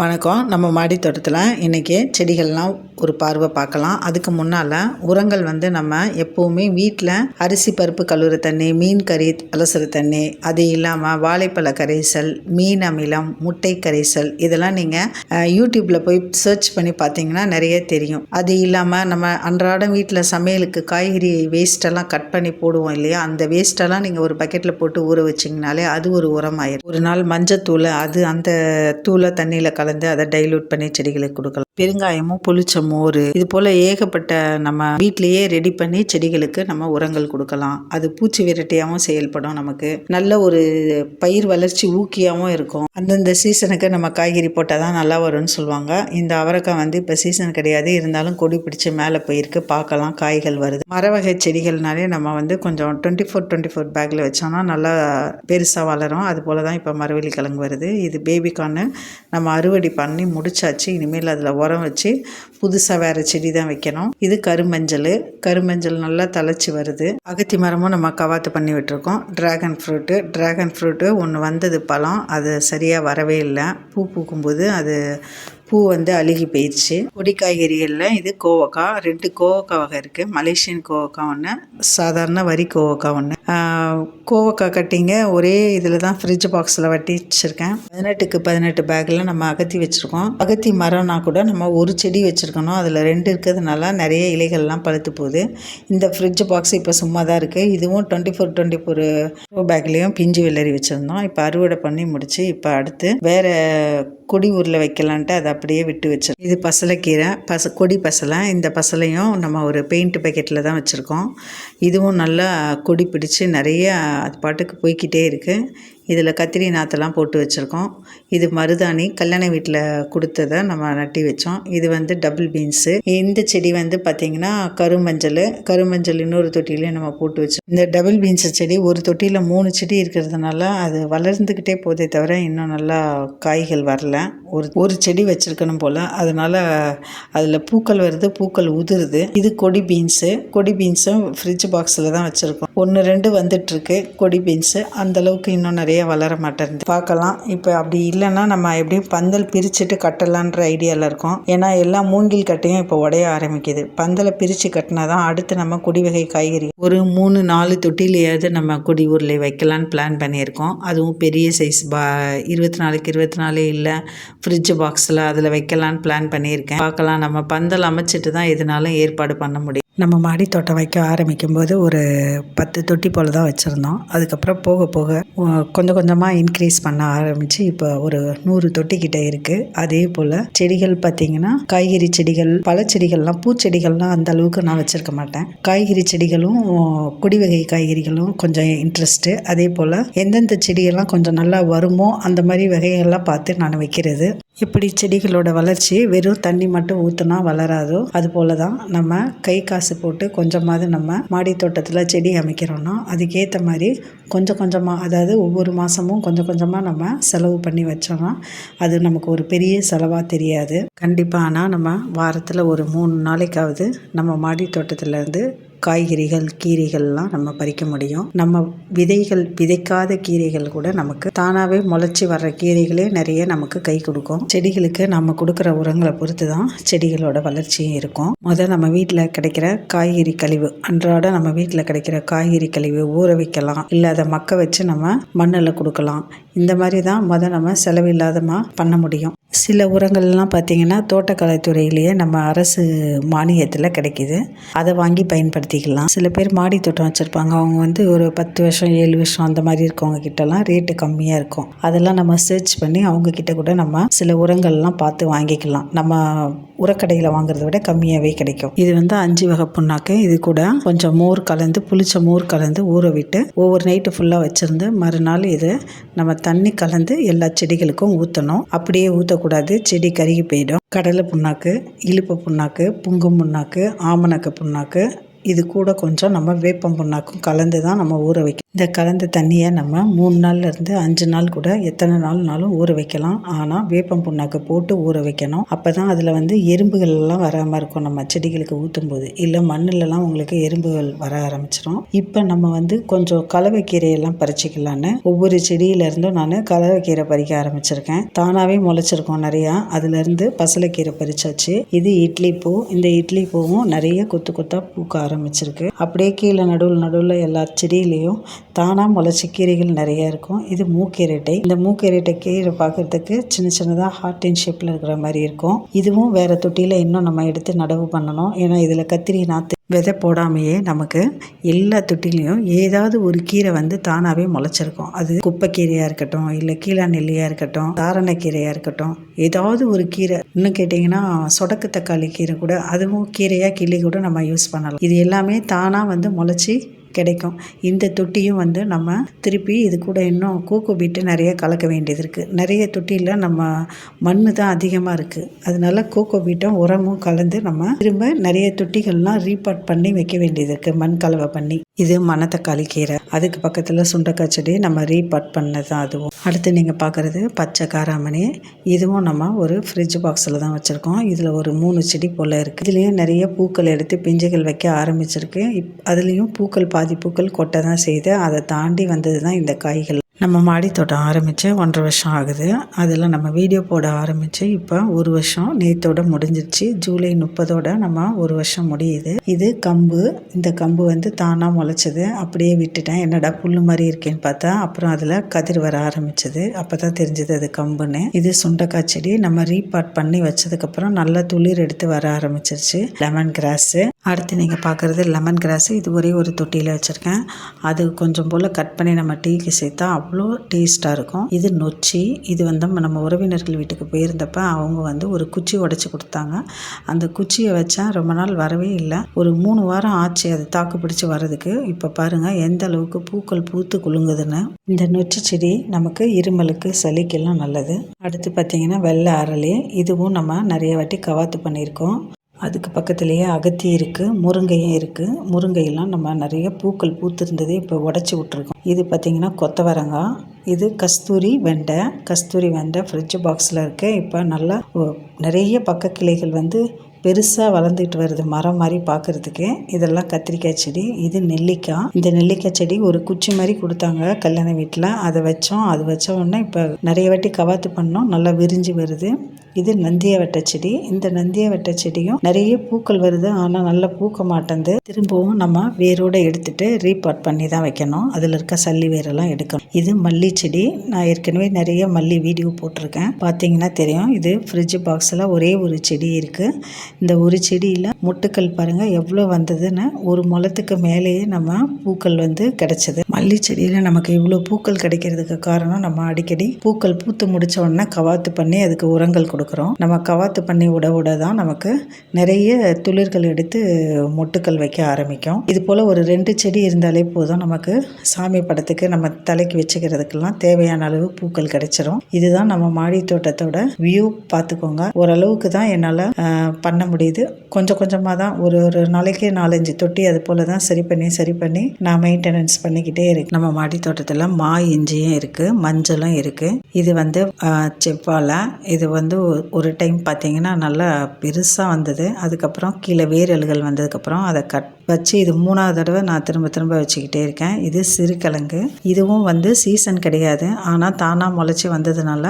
வணக்கம். நம்ம மாடி தோட்டத்தில் இன்றைக்கி செடிகள்லாம் ஒரு பார்வை பார்க்கலாம். அதுக்கு முன்னால் உரங்கள் வந்து நம்ம எப்போவுமே வீட்டில் அரிசி பருப்பு கழுவுற தண்ணி மீன் கறி அலசுற தண்ணி அது இல்லாமல் வாழைப்பழ கரைசல் மீன் அமிலம் முட்டை கரைசல் இதெல்லாம் நீங்கள் யூடியூப்பில் போய் சர்ச் பண்ணி பார்த்தீங்கன்னா நிறைய தெரியும். அது இல்லாமல் நம்ம அன்றாடம் வீட்டில் சமையலுக்கு காய்கறி வேஸ்ட்டெல்லாம் கட் பண்ணி போடுவோம் இல்லையா? அந்த வேஸ்ட்டெல்லாம் நீங்கள் ஒரு பக்கெட்டில் போட்டு ஊற வச்சிங்கனாலே அது ஒரு உரமாயிரும். ஒரு நாள் மஞ்சத்தூள் அது அந்த தூளை தண்ணியில் கலந்து அதை டைலூட் பண்ணி செடிகளுக்கு கொடுக்கலாம். பெருங்காயமும் புளிச்ச மோர் இது போல் ஏகப்பட்ட நம்ம வீட்லேயே ரெடி பண்ணி செடிகளுக்கு நம்ம உரங்கள் கொடுக்கலாம். அது பூச்சி விரட்டியாகவும் செயல்படும் நமக்கு. நல்ல ஒரு பயிர் வளர்ச்சி ஊக்கியாகவும் இருக்கும். அந்தந்த சீசனுக்கு நம்ம காய்கறி போட்டால் தான் நல்லா வரும்னு சொல்லுவாங்க. இந்த அவரைக்காய் வந்து இப்போ சீசன் கிடையாது. இருந்தாலும் கொடி பிடிச்சி மேலே போயிருக்கு. பார்க்கலாம் காய்கள் வருது. மர வகை செடிகள்னாலே நம்ம வந்து கொஞ்சம் டுவெண்ட்டி ஃபோர் டுவெண்ட்டி ஃபோர் பேக்கில் வச்சோம்னா நல்லா பெருசாக வளரும். அது போல் தான் இப்போ மரவள்ளி கிழங்கு வருது. இது பேபிக்கான நம்ம அறுவடை பண்ணி முடிச்சாச்சு. இனிமேல் அதில் உரம் வச்சு புதுசாக வேறு செடி தான் வைக்கணும். இது கருமஞ்சள். கருமஞ்சள் நல்லா தழைச்சி வருது. அகத்தி மரமும் நம்ம கவாத்து பண்ணி விட்டுருக்கோம். ட்ராகன் ஃப்ரூட்டு ட்ராகன் ஃப்ரூட்டு ஒன்று வந்தது பழம். அது சரியாக வரவே இல்லை. பூ பூக்கும்போது அது பூ வந்து அழுகி போயிடுச்சு. பொடி காய்கறிகளில் இது கோவக்காய் ரெண்டு கோவக்காய் வகை இருக்குது மலேசியன் கோவக்காய் ஒன்று சாதாரண வரி கோவக்காய் ஒன்று கோவக்காய் கட்டிங்க ஒரே இதில் தான் ஃப்ரிட்ஜ் பாக்ஸில் வட்டி வச்சுருக்கேன். பதினெட்டுக்கு பதினெட்டு பேக்கில் நம்ம அகத்தி வச்சுருக்கோம். அகத்தி மரம்னா கூட நம்ம ஒரு செடி வச்சுருக்கணும். அதில் ரெண்டு இருக்கிறதுனால நிறைய இலைகள்லாம் பழுத்து போகுது. இந்த ஃப்ரிட்ஜ் பாக்ஸ் இப்போ சும்மா தான் இருக்குது இதுவும் டுவெண்ட்டி ஃபோர் டுவெண்ட்டி ஃபோர் பேக்லேயும் பிஞ்சு வெள்ளரி வச்சுருந்தோம். இப்போ அறுவடை பண்ணி முடிச்சு இப்போ அடுத்து வேறு கொடி ஊரில் வைக்கலான்ட்டு அதை அப்படியே விட்டு வச்சிருக்கோம் இது பசலைக்கீரை பச கொடி பசலை இந்த பசலையும் நம்ம ஒரு பெயிண்ட் பேக்கெட்டில் தான் வச்சுருக்கோம். இதுவும் நல்லா கொடி பிடிச்சி நிறைய அது பாட்டுக்கு போய்கிட்டே இருக்குது இதில் கத்திரி நாற்றெல்லாம் போட்டு வச்சுருக்கோம். இது மருதாணி கல்யாண வீட்டில் கொடுத்ததை நம்ம நட்டி வச்சோம். இது வந்து டபுள் பீன்ஸு இந்த செடி வந்து பார்த்திங்கன்னா கருமஞ்சள் கருமஞ்சள் இன்னொரு தொட்டிலையும் நம்ம போட்டு வச்சோம். இந்த டபுள் பீன்ஸ் செடி ஒரு தொட்டியில் மூணு செடி இருக்கிறதுனால அது வளர்ந்துக்கிட்டே போதே தவிர இன்னும் நல்லா காய்கள் வரல. ஒரு ஒரு செடி வச்சுருக்கணும் போல். அதனால் அதில் பூக்கள் வருது பூக்கள் உதிருது. இது கொடி பீன்ஸு கொடி பீன்ஸும் ஃப்ரிட்ஜ் பாக்ஸில் தான் வச்சுருக்கோம். ஒன்று ரெண்டு வந்துட்டுருக்கு. கொடி பீன்ஸு அந்தளவுக்கு இன்னும் நிறைய வளர மாட்டேன் பார்க்கலாம். இப்போ அப்படி இல்லைன்னா நம்ம எப்படியும் பந்தல் பிரிச்சுட்டு கட்டலான்ற ஐடியாவில் இருக்கோம். ஏன்னா எல்லா மூங்கில் கட்டையும் இப்போ உடைய ஆரம்பிக்குது. பந்தலை பிரித்து கட்டினா தான் அடுத்து நம்ம குடிவகை காய்கறி. ஒரு மூணு நாலு தொட்டிலையாவது நம்ம குடி ஊரில் வைக்கலான்னு பிளான் பண்ணியிருக்கோம். அதுவும் பெரிய சைஸ் பா இருபத்தி நாலுக்கு இருபத்தி நாலு இல்லை ஃப்ரிட்ஜ் பாக்ஸில் அதில் வைக்கலான்னு பிளான் பண்ணியிருக்கேன். பார்க்கலாம். நம்ம பந்தல் அமைச்சிட்டு தான் எதுனாலும் ஏற்பாடு பண்ண முடியும். நம்ம மாடி தோட்டம் வைக்க ஆரம்பிக்கும் போது ஒரு பத்து தொட்டி போல் தான் வச்சுருந்தோம். அதுக்கப்புறம் போக போக கொஞ்சம் கொஞ்சமாக இன்க்ரீஸ் பண்ண ஆரம்பித்து இப்போ ஒரு நூறு தொட்டிக்கிட்ட இருக்குது அதே போல் செடிகள் பார்த்திங்கன்னா காய்கறி செடிகள் பழச்செடிகள்லாம் பூச்செடிகள்லாம் அந்த அளவுக்கு நான் வச்சுருக்க மாட்டேன். காய்கறி செடிகளும் கொடி வகை காய்கறிகளும் கொஞ்சம் இன்ட்ரெஸ்ட்டு அதே போல் எந்தெந்த செடியெல்லாம் கொஞ்சம் நல்லா வருமோ அந்த மாதிரி வகைகள்லாம் பார்த்து நான் வைக்கிறது. எப்படி செடிகளோட வளர்ச்சி வெறும் தண்ணி மட்டும் ஊற்றுனா வளராதோ அது போல தான் நம்ம கை காசு போட்டு கொஞ்சமாவது நம்ம மாடி தோட்டத்தில் செடி அமைக்கிறோன்னா அதுக்கேற்ற மாதிரி கொஞ்சம் கொஞ்சமாக அதாவது ஒவ்வொரு மாதமும் கொஞ்சம் கொஞ்சமாக நம்ம செலவு பண்ணி வச்சோம்னா அது நமக்கு ஒரு பெரிய செலவாக தெரியாது. கண்டிப்பாக ஆனால் நம்ம வாரத்தில் ஒரு மூணு நாளைக்காவது நம்ம மாடி தோட்டத்துலேருந்து காய்கறிகள் கீரைகள்லாம் நம்ம பறிக்க முடியும். நம்ம விதைகள் விதைக்காத கீரைகள் கூட நமக்கு தானாகவே முளைச்சி வர்ற கீரைகளே நிறைய நமக்கு கை கொடுக்கும். செடிகளுக்கு நம்ம கொடுக்குற உரங்களை பொறுத்து தான் செடிகளோட வளர்ச்சியும் இருக்கும். முதல் நம்ம வீட்டில் கிடைக்கிற காய்கறி கழிவு அன்றாட நம்ம வீட்டில் கிடைக்கிற காய்கறி கழிவு ஊற வைக்கலாம். இல்லை அதை மக்க வச்சு நம்ம மண்ணில் கொடுக்கலாம். இந்த மாதிரி தான் மொதல் நம்ம செலவில்லாதமாக பண்ண முடியும். சில உரங்கள்லாம் பார்த்திங்கன்னா தோட்டக்கலைத்துறையிலேயே நம்ம அரசு மானியத்தில் கிடைக்கிது. அதை வாங்கி பயன்படுத்திக்கலாம். சில பேர் மாடி தோட்டம் வச்சுருப்பாங்க. அவங்க வந்து ஒரு பத்து வருஷம் ஏழு வருஷம் அந்த மாதிரி இருக்கவங்க கிட்டலாம் ரேட்டு கம்மியாக இருக்கும். அதெல்லாம் நம்ம சர்ச் பண்ணி அவங்க கிட்ட கூட நம்ம சில உரங்கள்லாம் பார்த்து வாங்கிக்கலாம். நம்ம உரக்கடையில் வாங்குறத விட கம்மியாகவே கிடைக்கும். இது வந்து அஞ்சு வகை புண்ணாக்கு. இது கூட கொஞ்சம் மோர் கலந்து புளிச்ச மோர் கலந்து ஊற விட்டு ஒவ்வொரு நைட்டு ஃபுல்லாக வச்சுருந்து மறுநாள் இது நம்ம தண்ணி கலந்து எல்லா செடிகளுக்கும் ஊற்றணும் அப்படியே ஊற்றக்கூடாது செடி கருகி போயிடும். கடலை புண்ணாக்கு இழுப்பு புண்ணாக்கு புங்கும் புண்ணாக்கு ஆமணக்கு புண்ணாக்கு இது கூட கொஞ்சம் நம்ம வேப்பம் புண்ணாக்கும் கலந்து தான் நம்ம ஊற வைக்கணும் இந்த கலந்த தண்ணியை நம்ம மூணு நாள்லேருந்து அஞ்சு நாள் கூட எத்தனை நாள்னாலும் ஊற வைக்கலாம். ஆனால் வேப்பம் புண்ணாக்கு போட்டு ஊற வைக்கணும். அப்போ தான் அதில் வந்து எறும்புகள் எல்லாம் வராமல் இருக்கும். நம்ம செடிகளுக்கு ஊற்றும் போது இல்லை மண்ணுலலாம் உங்களுக்கு எறும்புகள் வர ஆரம்பிச்சிடும் இப்போ நம்ம வந்து கொஞ்சம் கலவைக்கீரையெல்லாம் பறிச்சிக்கலான்னு ஒவ்வொரு செடியிலேருந்தும் நான் கலவைக்கீரை பறிக்க ஆரம்பிச்சிருக்கேன். தானாகவே முளைச்சிருக்கோம் நிறையா. அதுலேருந்து பசலைக்கீரை பறிச்சாச்சு. இது இட்லி பூ. இந்த இட்லி பூவும் நிறைய கொத்து கொத்தாக பூக்க ஆரம்பிச்சிருக்கு. அப்படியே கீழே நடுவில் நடுவில் எல்லா செடியிலையும் தானாக முளைச்சி கீரைகள் நிறைய இருக்கும். இது மூக்கீரட்டை இந்த மூக்கீரட்டை கீரை பார்க்குறதுக்கு சின்ன சின்னதாக ஹார்ட் இன் ஷேப்பில் இருக்கிற மாதிரி இருக்கும். இதுவும் வேறு தொட்டியில் இன்னும் நம்ம எடுத்து நடவு பண்ணணும். ஏன்னா இதில் கத்திரி நாற்று விதை போடாமையே நமக்கு எல்லா தொட்டிலையும் ஏதாவது ஒரு கீரை வந்து தானாகவே முளைச்சிருக்கும். அது குப்பைக்கீரையாக இருக்கட்டும் இல்லை கீழா நெல்லியாக இருக்கட்டும் தாரணக்கீரையாக இருக்கட்டும் ஏதாவது ஒரு கீரை. இன்னும் கேட்டிங்கன்னா சொடக்கு தக்காளி கீரை கூட அதுவும் கீரையாக கிள்ளி கூட நம்ம யூஸ் பண்ணலாம். இது எல்லாமே தானாக வந்து முளைச்சி கிடைக்கும். இந்த தொட்டியும் வந்து நம்ம திருப்பி இது கூட இன்னும் கூக்கு பீட்டு நிறைய கலக்க வேண்டியது இருக்குது நிறைய தொட்டியில் நம்ம மண் தான் அதிகமாக இருக்குது அதனால கோகோ பீட்டும் உரமும் கலந்து நம்ம திரும்ப நிறைய தொட்டிகள்லாம் ரீபாட் பண்ணி வைக்க வேண்டியது இருக்குது மண் கலவை பண்ணி. இது மணத்தக்காளி கீரை. அதுக்கு பக்கத்தில் சுண்டக்காய் செடி நம்ம ரீபாட் பண்ணது அதுவும். அடுத்து நீங்கள் பார்க்குறது பச்சை காராமணி. இதுவும் நம்ம ஒரு ஃப்ரிட்ஜ் பாக்ஸில் தான் வச்சுருக்கோம். இதில் ஒரு மூணு செடி போல் இருக்குது இதுலேயும் நிறைய பூக்கள் எடுத்து பிஞ்சுகள் வைக்க ஆரம்பிச்சிருக்கு. இப் அதுலேயும் பூக்கள் பாதிப்புகள் கொட்ட தான் செய்து அதை தாண்டி வந்தது தான் இந்த காய்கள். நம்ம மாடி தோட்டம் ஆரம்பித்து ஒன்றரை வருஷம் ஆகுது. அதில் நம்ம வீடியோ போட ஆரம்பித்து இப்போ ஒரு வருஷம் நேத்தோட முடிஞ்சிருச்சு. ஜூலை முப்பதோட நம்ம ஒரு வருஷம் முடியுது. இது கம்பு. இந்த கம்பு வந்து தானாக முளைச்சது. அப்படியே விட்டுட்டேன். என்னடா புல் மாதிரி இருக்கேன்னு பார்த்தா அப்புறம் அதில் கதிர் வர ஆரம்பிச்சது. அப்போ தான் தெரிஞ்சது அது கம்புன்னு. இது சுண்டக்காய் செடி. நம்ம ரீபாட் பண்ணி வச்சதுக்கப்புறம் நல்லா துளிர் எடுத்து வர ஆரம்பிச்சிருச்சு. லெமன் கிராஸு அடுத்து நீங்கள் பார்க்குறது லெமன் கிராஸு இது ஒரே ஒரு தொட்டியில் வச்சுருக்கேன். அது கொஞ்சம் போல் கட் பண்ணி நம்ம டீக்கு சேர்த்தா அவ்வளோ டேஸ்ட்டாக இருக்கும். இது நொச்சி இது வந்து நம்ம உறவினர்கள் வீட்டுக்கு போயிருந்தப்ப அவங்க வந்து ஒரு குச்சி உடச்சி கொடுத்தாங்க. அந்த குச்சியை வச்சா ரொம்ப நாள் வரவே இல்லை. ஒரு மூணு வாரம் ஆச்சு அது தாக்கு பிடிச்சி வர்றதுக்கு. இப்போ பாருங்கள் எந்த அளவுக்கு பூக்கள் பூத்து குலுங்குதுன்னு. இந்த நொச்சி செடி நமக்கு இருமலுக்கு சளிக்கெல்லாம் நல்லது. அடுத்து பார்த்திங்கன்னா வெள்ளை அரளி. இதுவும் நம்ம நிறைய வாட்டி கவாத்து பண்ணியிருக்கோம். அதுக்கு பக்கத்துலேயே அகத்தி இருக்குது முருங்கையும் இருக்குது முருங்கையெல்லாம் நம்ம நிறைய பூக்கள் பூத்திருந்ததே இப்போ உடச்சி விட்ருக்கோம் இது பார்த்திங்கன்னா கொத்தவரங்காய் இது கஸ்தூரி வெண்டை. கஸ்தூரி வெண்டை ஃப்ரிட்ஜ் பாக்ஸில் இருக்குது இப்போ நல்லா நிறைய பக்க கிளைகள் வந்து பெருசாக வளர்ந்துக்கிட்டு வருது. மரம் மாதிரி பார்க்குறதுக்கு இதெல்லாம் கத்திரிக்காய் செடி இது நெல்லிக்காய். இந்த நெல்லிக்காய் செடி ஒரு குச்சி மாதிரி கொடுத்தாங்க கல்யாண வீட்டில் அதை வச்சோம் அது வச்ச உடனே இப்போ நிறைய வாட்டி கவாத்து பண்ணோம். நல்லா விரிஞ்சு வருது. இது நந்திய வெட்ட செடி. இந்த நந்திய வெட்ட செடியும் நிறைய பூக்கள் வருது. ஆனால் நல்லா பூக்க மாட்டேங்குது. திரும்பவும் நம்ம வேரோடு எடுத்துட்டு ரீபாட் பண்ணி தான் வைக்கணும். அதில் இருக்க சல்லி வேரெல்லாம் எடுக்கணும். இது மல்லி செடி. நான் ஏற்கனவே நிறைய மல்லி வீடியோ போட்டிருக்கேன். பார்த்தீங்கன்னா தெரியும். இது ஃப்ரிட்ஜ் பாக்ஸில் ஒரே ஒரு செடி இருக்குது இந்த ஒரு செடியில் முட்டுக்கள் பாருங்கள் எவ்வளோ வந்ததுன்னு. ஒரு முளத்துக்கு மேலேயே நம்ம பூக்கள் வந்து கிடைச்சது. மல்லி செடியில் நமக்கு இவ்வளோ பூக்கள் கிடைக்கிறதுக்கு காரணம் நம்ம அடிக்கடி பூக்கள் பூத்து முடிச்ச உடனே கவாத்து பண்ணி அதுக்கு உரங்கள் கொடுக்குறோம். நம்ம கவாத்து பண்ணி விட விட தான் நமக்கு நிறைய துளிர்கள் எடுத்து மொட்டுக்கள் வைக்க ஆரம்பிக்கும். இது போல் ஒரு ரெண்டு செடி இருந்தாலே போதும் நமக்கு சாமி படத்துக்கு நம்ம தலைக்கு வச்சுக்கிறதுக்கெல்லாம் தேவையான அளவு பூக்கள் கிடைச்சிரும். இதுதான் நம்ம மாடி தோட்டத்தோட வியூ பார்த்துக்கோங்க ஓரளவுக்கு தான் என்னால் பண்ண பண்ண முடியுது. கொஞ்சம் கொஞ்சமாக தான் ஒரு ஒரு நாளைக்கு நாலஞ்சு தொட்டி அது போல் தான் சரி பண்ணி சரி பண்ணி நான் மெயின்டெனன்ஸ் பண்ணிக்கிட்டே இருக்கு நம்ம மாடி தோட்டத்தில் மா இஞ்சியும் இருக்குது மஞ்சளும் இருக்குது இது வந்து செவ்வாழை. இது வந்து ஒரு டைம் பார்த்தீங்கன்னா நல்லா பெருசாக வந்தது. அதுக்கப்புறம் கீழே வேரல்கள் வந்ததுக்கப்புறம் அதை கட் வச்சு இது மூணாவது தடவை நான் திரும்ப திரும்ப வச்சுக்கிட்டே இருக்கேன். இது சிறுகிழங்கு இதுவும் வந்து சீசன் கிடையாது. ஆனால் தானாக முளைச்சி வந்ததுனால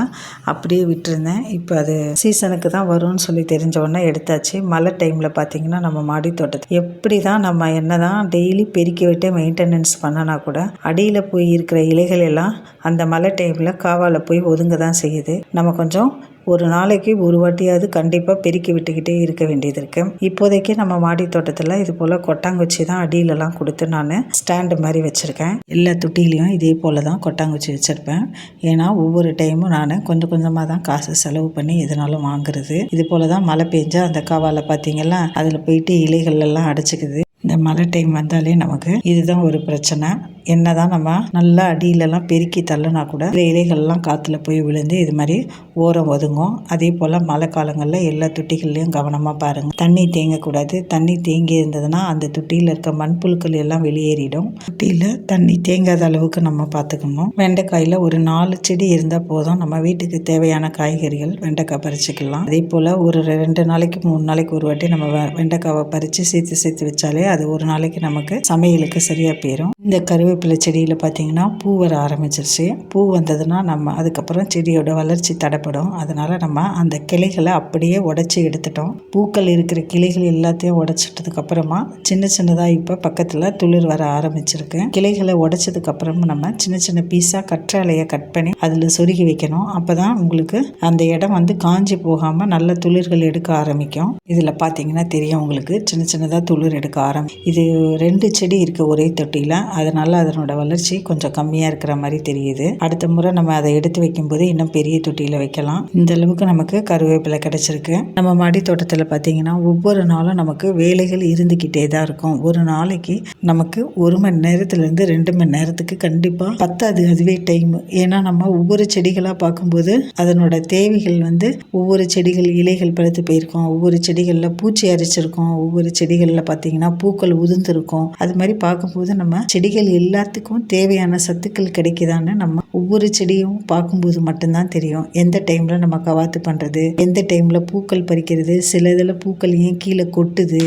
அப்படியே விட்டுருந்தேன். இப்போ அது சீசனுக்கு தான் வரும்னு சொல்லி தெரிஞ்ச உடனே எடுத்தாச்சு. மழை டைமில் பார்த்திங்கன்னா நம்ம மாடி தோட்டத்தை எப்படி தான் நம்ம என்ன தான் டெய்லி பெருக்கி விட்டு மெயின்டெனன்ஸ் பண்ணனா கூட அடியில் போய் இருக்கிற இலைகள் எல்லாம் அந்த மழை டைமில் காவால் போய் ஒதுங்க தான் செய்யுது. நம்ம கொஞ்சம் ஒரு நாளைக்கு ஒரு வாட்டியாவது கண்டிப்பாக பெருக்கி விட்டுக்கிட்டே இருக்க வேண்டியது இருக்குது இப்போதைக்கு நம்ம மாடி தோட்டத்தில் இது போல் கொட்டாங்குச்சி தான் அடியிலலாம் கொடுத்து நான் ஸ்டாண்டு மாதிரி வச்சுருக்கேன். எல்லா தொட்டிலையும் இதே போல் தான் கொட்டாங்குச்சி வச்சுருப்பேன். ஏன்னா ஒவ்வொரு டைமும் நான் கொஞ்சம் கொஞ்சமாக தான் காசு செலவு பண்ணி எதுனாலும் வாங்குறது. இது போல் தான் மழை பெஞ்சால் அந்த காவால் பார்த்தீங்களா அதில் போயிட்டு இலைகள் எல்லாம் அடைச்சிக்குது. இந்த மழை டைம் வந்தாலே நமக்கு இதுதான் ஒரு பிரச்சனை. என்ன தான் நம்ம நல்லா அடியிலலாம் பெருக்கி தள்ளுனா கூட இந்த இலைகள்லாம் காற்றுல போய் விழுந்து இது மாதிரி ஓரம் ஒதுங்கும். அதே போல் மழை காலங்களில் எல்லா தொட்டிகள்லையும் கவனமாக பாருங்கள் தண்ணி தேங்கக்கூடாது. தண்ணி தேங்கி இருந்ததுன்னா அந்த தொட்டியில் இருக்க மண்புழுக்கள் எல்லாம் வெளியேறிடும். தொட்டியில் தண்ணி தேங்காத அளவுக்கு நம்ம பார்த்துக்கணும் வெண்டைக்காயில் ஒரு நாலு செடி இருந்தால் போதும். நம்ம வீட்டுக்கு தேவையான காய்கறிகள் வெண்டைக்காய் பறிச்சுக்கலாம். அதே போல் ஒரு ரெண்டு நாளைக்கு மூணு நாளைக்கு ஒரு வாட்டி நம்ம வெண்டைக்காவை பறித்து சேர்த்து சேர்த்து வச்சாலே அது ஒரு நாளைக்கு நமக்கு சமையலுக்கு சரியாக போயிடும் இந்த கருவேப்பிலை செடியில் பார்த்திங்கன்னா பூ வர ஆரம்பிச்சிருச்சு. பூ வந்ததுன்னா நம்ம அதுக்கப்புறம் செடியோட வளர்ச்சி தடைப்படும். அதனால் நம்ம அந்த கிளைகளை அப்படியே உடச்சி எடுத்துட்டோம். பூக்கள் இருக்கிற கிளைகள் எல்லாத்தையும் உடச்சிட்டதுக்கப்புறமா சின்ன சின்னதாக இப்போ பக்கத்தில் துளிர் வர ஆரம்பிச்சிருக்கு. கிளைகளை உடச்சதுக்கப்புறமும் நம்ம சின்ன சின்ன பீஸாக கற்றாழையை கட் பண்ணி அதில் சொருகி வைக்கணும். அப்போ தான் உங்களுக்கு அந்த இடம் வந்து காஞ்சி போகாமல் நல்ல துளிர்கள் எடுக்க ஆரம்பிக்கும். இதில் பார்த்தீங்கன்னா தெரியும் உங்களுக்கு. சின்ன சின்னதாக துளிர் எடுக்க ஆரம்பி இது ரெண்டு செடி இருக்குது ஒரே தொட்டியில். அதனால் அதனோட வளர்ச்சி கொஞ்சம் கம்மியாக இருக்கிற மாதிரி தெரியுது. அடுத்த முறை நம்ம அதை எடுத்து வைக்கும்போது இன்னும் பெரிய தொட்டியில் வைக்கலாம். இந்த அளவுக்கு நமக்கு கருவேப்பிலை கிடைச்சிருக்கு. நம்ம மாடி தோட்டத்தில் பார்த்தீங்கன்னா ஒவ்வொரு நாளும் நமக்கு வேலைகள் இருந்துக்கிட்டே தான் இருக்கும். ஒரு நாளைக்கு நமக்கு ஒரு மணி நேரத்துலேருந்து ரெண்டு மணி நேரத்துக்கு கண்டிப்பாக பத்தாது அதுவே டைம் ஏன்னா நம்ம ஒவ்வொரு செடிகளாக பார்க்கும்போது அதனோட தேவைகள் வந்து ஒவ்வொரு செடிகள் இலைகள் பழுத்து போயிருக்கும். ஒவ்வொரு செடிகளில் பூச்சி அரிச்சிருக்கும். ஒவ்வொரு செடிகளில் பார்த்தீங்கன்னா பூக்கள் உதிர்ந்திருக்கும். அது மாதிரி பார்க்கும்போது நம்ம செடிகள் எல்லாத்துக்கும் தேவையான சத்துக்கள் கிடைக்குதான்னு நம்ம ஒவ்வொரு செடியும் பார்க்கும்போது மட்டும்தான் தெரியும். எந்த டைமில் நம்ம கவாத்து பண்ணுறது எந்த டைமில் பூக்கள் பறிக்கிறது சில இதில் பூக்கள் ஏன் கீழே கொட்டுது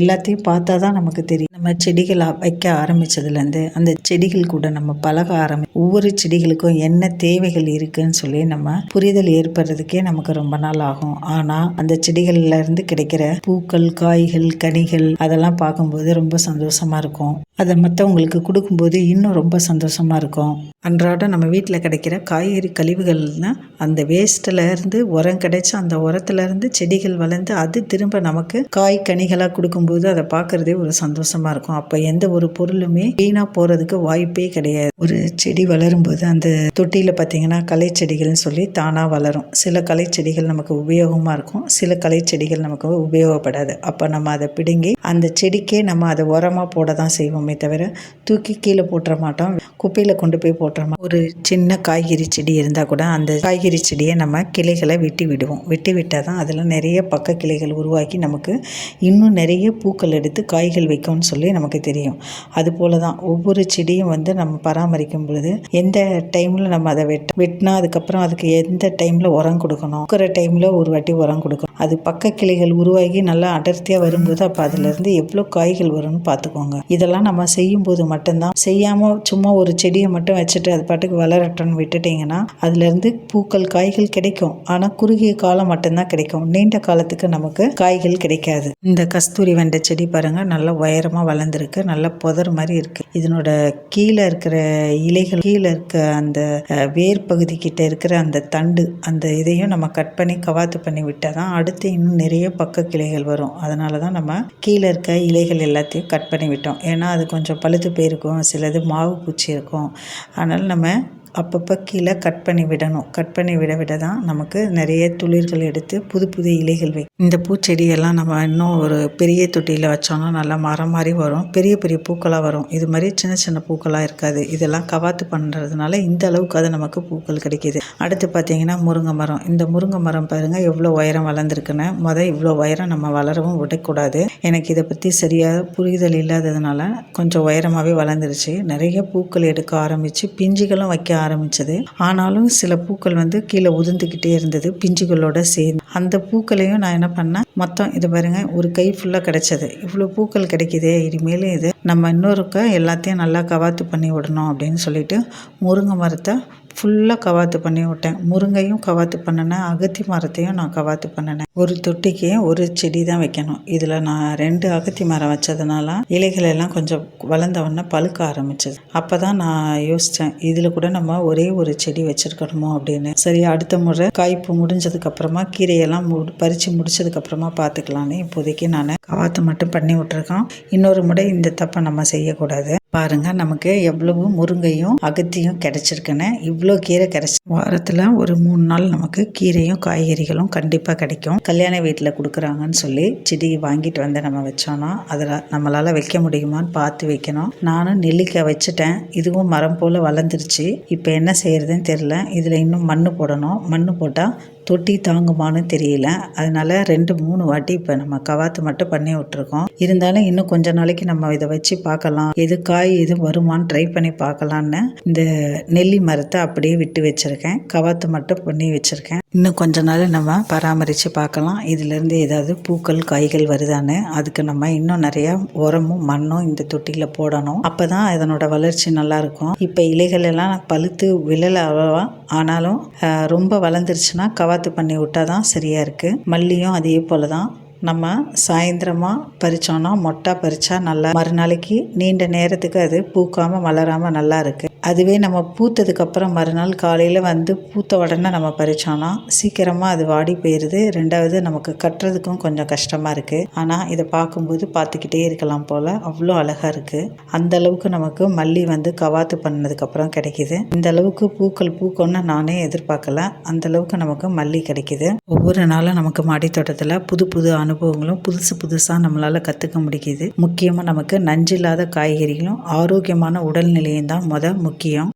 எல்லாத்தையும் பார்த்தா தான் நமக்கு தெரியும். நம்ம செடிகள் வைக்க ஆரம்பிச்சதுலேருந்து அந்த செடிகள் கூட நம்ம பழக ஆரம்பி ஒவ்வொரு செடிகளுக்கும் என்ன தேவைகள் இருக்குன்னு சொல்லி நம்ம புரிதல் ஏற்படுறதுக்கே நமக்கு ரொம்ப நாள் ஆகும். ஆனால் அந்த செடிகள்ல இருந்து கிடைக்கிற பூக்கள் காய்கள் கனிகள் அதெல்லாம் பார்க்கும்போது ரொம்ப சந்தோஷமாக இருக்கும். அதை மற்றவங்களுக்கு கொடுக்கும்போது இன்னும் ரொம்ப சந்தோஷமாக இருக்கும். அன்றாடம் நம்ம வீட்டில் கிடைக்கிற காய்கறி கழிவுகள்னா அந்த வேஸ்ட்டில் இருந்து உரம் கிடைச்சி அந்த உரத்துலேருந்து செடிகள் வளர்ந்து அது திரும்ப நமக்கு காய் கனிகளாக கொடுக்கும்போது அதை பார்க்குறதே ஒரு சந்தோஷமாக இருக்கும். அப்போ எந்த ஒரு பொருளுமே வீணாக போகிறதுக்கு வாய்ப்பே கிடையாது. ஒரு செடி வளரும்போது அந்த தொட்டியில் பார்த்திங்கன்னா களை செடிகள்னு சொல்லி தானாக வளரும். சில கலை செடிகள் நமக்கு உபயோகமாக இருக்கும். சில கலை செடிகள் நமக்கு உபயோகப்படாது. அப்போ நம்ம அதை பிடுங்கி அந்த செடிக்கே நம்ம அதை உரமாக போட தான் செய்வோமே தவிர தூக்கி கீழே போட்டுற மாட்டோம். குப்பையில் கொண்டு போய் போட்டுறோமா ஒரு சின்ன காய்கறி செடி இருந்தால் கூட அந்த காய்கறி செடியை நம்ம கிளைகளை வெட்டி விடுவோம். வெட்டி விட்டால் தான் அதில் நிறைய பக்க கிளைகள் உருவாக்கி நமக்கு இன்னும் நிறைய பூக்கள் எடுத்து காய்கள் வைக்கும்னு சொல்லி நமக்கு தெரியும். அதுபோல தான் ஒவ்வொரு செடியும் வந்து நம்ம பராமரிக்கும் பொழுது எந்த டைமில் நம்ம அதை வெட் வெட்டினா அதுக்கப்புறம் அதுக்கு எந்த டைமில் உரம் கொடுக்கணும்? கொடுக்குற டைமில் ஒரு வாட்டி உரம் கொடுக்கணும். அது பக்க கிளைகள் உருவாகி நல்லா அடர்த்தியாக வரும்போது அப்போ அதுலேருந்து எவ்வளோ காய்கள் வரும்னு பார்த்துக்கோங்க இதெல்லாம் நம்ம செய்யும்போது மட்டும்தான். செய்யாமல் சும்மா ஒரு செடியை மட்டும் வச்சுட்டு அது பாட்டுக்கு வளரட்டும்னு விட்டுட்டிங்கன்னா அதுலேருந்து பூக்கள் காய்கள் கிடைக்கும். ஆனால் குறுகிய காலம் மட்டும்தான் கிடைக்கும். நீண்ட காலத்துக்கு நமக்கு காய்கள் கிடைக்காது. இந்த கஸ்தூரி வெண்டை செடி பாருங்கள் நல்லா உயரமாக வளர்ந்துருக்கு. நல்லா புதர் மாதிரி இருக்குது இதனோட கீழே இருக்கிற இலைகள் கீழே இருக்க அந்த வேர் பகுதி கிட்ட இருக்கிற அந்த தண்டு அந்த இதையும் நம்ம கட் பண்ணி கவாத்து பண்ணி விட்டால் தான் அடுத்த இன்னும் நிறைய பக்க கிளைகள் வரும். அதனால தான் நம்ம கீழே இருக்க இலைகள் எல்லாத்தையும் கட் பண்ணி விட்டோம் ஏன்னா அது கொஞ்சம் பழுத்து போயிருக்கும். சிலது மாவு பூச்சி இருக்கும். அதனால் நம்ம அப்பப்போ கீழே கட் பண்ணி விடணும். கட் பண்ணி விட விட தான் நமக்கு நிறைய துளிர்கள் எடுத்து புது புது இலைகள் வை இந்த பூச்செடியெல்லாம் நம்ம இன்னும் ஒரு பெரிய தொட்டியில் வச்சோம்னா நல்லா மரம் மாதிரி வரும். பெரிய பெரிய பூக்களாக வரும். இது மாதிரி சின்ன சின்ன பூக்களாக இருக்காது. இதெல்லாம் கவாத்து பண்ணுறதுனால இந்த அளவுக்கு அது நமக்கு பூக்கள் கிடைக்கிது. அடுத்து பார்த்தீங்கன்னா முருங்கை மரம். இந்த முருங்கை மரம் பாருங்கள் எவ்வளோ உயரம் வளர்ந்துருக்குன்னு. மொதல் இவ்வளோ உயரம் நம்ம வளரவும் விடக்கூடாது. எனக்கு இதை பற்றி சரியாக புரிதல் இல்லாததுனால கொஞ்சம் உயரமாகவே வளர்ந்துருச்சு. நிறைய பூக்கள் எடுக்க ஆரம்பித்து பிஞ்சுகளும் வைக்க ஆரம்பித்தது ஆனாலும் சில பூக்கள் வந்து கீழே உதிர்ந்துக்கிட்டே இருந்தது பிஞ்சுகளோட சேர்ந்து. அந்த பூக்களையும் நான் என்ன பண்ணேன் மொத்தம் இது பாருங்க ஒரு கை ஃபுல்லாக கிடைச்சது. இவ்வளோ பூக்கள் கிடைக்குதே இனிமேல் இது நம்ம இன்னொருக்க எல்லாத்தையும் நல்லா கவாத்து பண்ணி விடணும் அப்படின்னு சொல்லிட்டு முருங்கை மரத்தை ஃபுல்லாக கவாத்து பண்ணி விட்டேன். முருங்கையும் கவாத்து பண்ணினேன். அகத்தி மரத்தையும் நான் கவாத்து பண்ணினேன். ஒரு தொட்டிக்கு ஒரு செடி தான் வைக்கணும். இதில் நான் ரெண்டு அகத்தி மரம் வச்சதுனால இலைகள் எல்லாம் கொஞ்சம் வளர்ந்தவொடனே பழுக்க ஆரம்பிச்சது. அப்போ தான் நான் யோசித்தேன் இதில் கூட நம்ம ஒரே ஒரு செடி வச்சுருக்கணுமோ அப்படின்னு. சரி அடுத்த முறை காய்ப்பு முடிஞ்சதுக்கப்புறமா கீரையெல்லாம் மு பறித்து முடிச்சதுக்கப்புறமா பார்த்துக்கலான்னு இப்போதைக்கு நான் கவாத்து மட்டும் பண்ணி விட்டுருக்கோம். இன்னொரு முறை இந்த தப்பை நம்ம செய்யக்கூடாது. பாருங்கள் நமக்கு எவ்வளவு முருங்கையும் அகத்தியும் கிடைச்சிருக்குன்னு. இவ்வளோ கீரை கிடைச்சி வாரத்தில் ஒரு மூணு நாள் நமக்கு கீரையும் காய்கறிகளும் கண்டிப்பாக கிடைக்கும். கல்யாண வீட்டில் கொடுக்குறாங்கன்னு சொல்லி செடி வாங்கிட்டு வந்து நம்ம வச்சோன்னா அதில் நம்மளால் வைக்க முடியுமான்னு பார்த்து வைக்கணும். நானும் நெல்லிக்காய் வச்சுட்டேன். இதுவும் மரம் போல் வளர்ந்துருச்சு. இப்போ என்ன செய்கிறதுன்னு தெரில இதில் இன்னும் மண் போடணும். மண் போட்டால் தொட்டி தாங்குமான்னு தெரியல. அதனால ரெண்டு மூணு வாட்டி இப்போ நம்ம கவாத்து மட்டும் பண்ணி விட்ருக்கோம் இருந்தாலும் இன்னும் கொஞ்ச நாளைக்கு நம்ம இதை வச்சு பார்க்கலாம். எது காய் எது வருமான்னு ட்ரை பண்ணி பார்க்கலான்னு இந்த நெல்லி மரத்தை அப்படியே விட்டு வச்சுருக்கேன். கவாத்து மட்டும் பண்ணி வச்சுருக்கேன். இன்னும் கொஞ்ச நாள் நம்ம பராமரித்து பார்க்கலாம். இதுலேருந்து ஏதாவது பூக்கள் காய்கள் வருதான்னு. அதுக்கு நம்ம இன்னும் நிறையா உரமும் மண்ணும் இந்த தொட்டியில் போடணும். அப்போ தான் அதனோட வளர்ச்சி நல்லாயிருக்கும் இப்போ இலைகள் எல்லாம் பழுத்து விழல அவ்வளோவா ஆனாலும் ரொம்ப வளர்ந்துருச்சுன்னா கவாத்து பண்ணி விட்டால் தான் சரியாக இருக்குது மல்லியும் அதே போல் தான் நம்ம சாயந்தரமாக பறித்தோன்னா மொட்டை பறித்தா நல்லா மறுநாளைக்கு நீண்ட நேரத்துக்கு அது பூக்காமல் மலராமல் நல்லா இருக்குது அதுவே நம்ம பூத்ததுக்கப்புறம் மறுநாள் காலையில் வந்து பூத்த உடனே நம்ம பறித்தோன்னா சீக்கிரமாக அது வாடி போயிடுது ரெண்டாவது நமக்கு கட்டுறதுக்கும் கொஞ்சம் கஷ்டமாக இருக்குது ஆனால் இதை பார்க்கும்போது பார்த்துக்கிட்டே இருக்கலாம் போல். அவ்வளோ அழகாக இருக்குது அந்த அளவுக்கு நமக்கு மல்லி வந்து கவாத்து பண்ணதுக்கப்புறம் கிடைக்கிது. இந்த அளவுக்கு பூக்கள் பூக்கணும்னு நானே எதிர்பார்க்கல. அந்த அளவுக்கு நமக்கு மல்லி கிடைக்கிது. ஒவ்வொரு நாளும் நமக்கு மாடித்தோட்டத்தில் தோட்டத்தில் புது புது அனுபவங்களும் புதுசு புதுசாக நம்மளால் கற்றுக்க முடியுது முக்கியமாக நமக்கு நஞ்சில்லாத காய்கறிகளும் ஆரோக்கியமான உடல்நிலையும் தான் முத முக்கியம்.